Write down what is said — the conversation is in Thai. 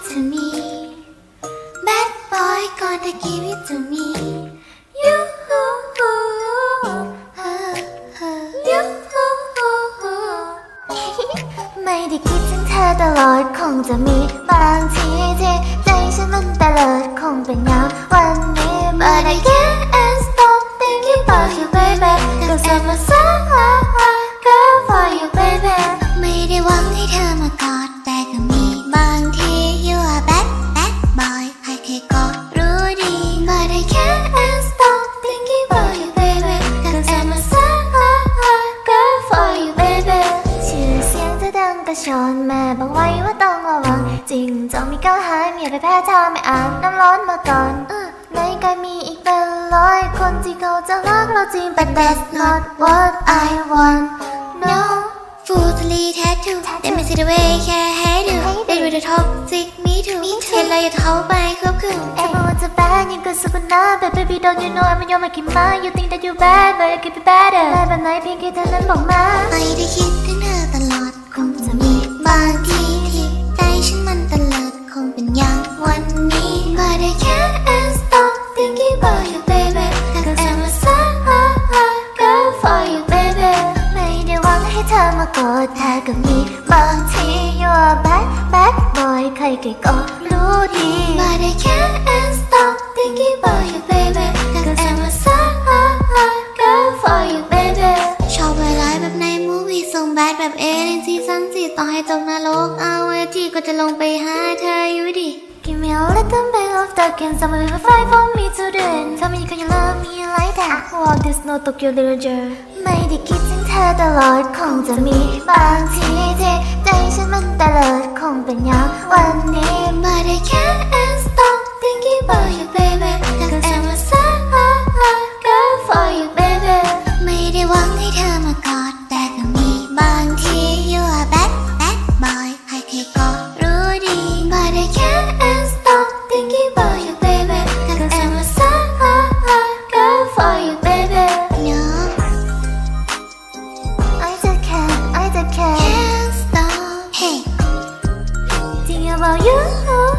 it to me Bad boy gotta give it to me You You ไม่ได้คิดถึงเธอตลอดคงจะมีบางทีที่ใจฉันมันตะเลิดคงเป็นอย่าวันนี้ But I can't stop thinking about you baby Cause I'm a อดังกระชอนแม่บอกไว้ว่าต้องระวัง จริงจองมีก้าวหายมีอย่าไปแพ้ทางไม่อาบน้ำร้อนมาก่อนเออในกายมีอีกเป็นร้อยคนที่เขาจะรักเราจริง but that's not what I want no ฟูทลีแททูได้ไม่สิเดเวแค่ให้ดูได้ดู the toxic me too เห็นเราอย่าเข้าไปควบคุม Everyone to bad ยังก็สุขนา but baby don't you know I'm your making mine you think that you bad but I keep it better แต่แบบไหนเพียงแค่เธอนั้นบอกมาไม่ได้คิด วันนี้ but I can't stop thinking about you baby cause I'm a sucker for you baby ไม่ได้หวังให้เธอมากอดแต่ก็มีบางที you are bad bad boy ใครๆก็รู้ดี but I can't stop thinking about you baby cause I'm a sucker for you baby ชอบไวไลฟ์แบบในมูวี่ส่งแบดแบบเอเลนซีซั่นสี่ต่อให้ตกนรกเอาไว้ที่ก็จะลงไปหาเธออยู่ดี Give me a little bit of dark and some will fight for me to the end Tell me can you love me like that Walk this no Tokyo Ranger ไม่ได้คิดถึงเธอตลอดคงจะมีบางทีที่ใจฉันมันตะเลิดคงเป็นอย่างวันนี้ But I can't about you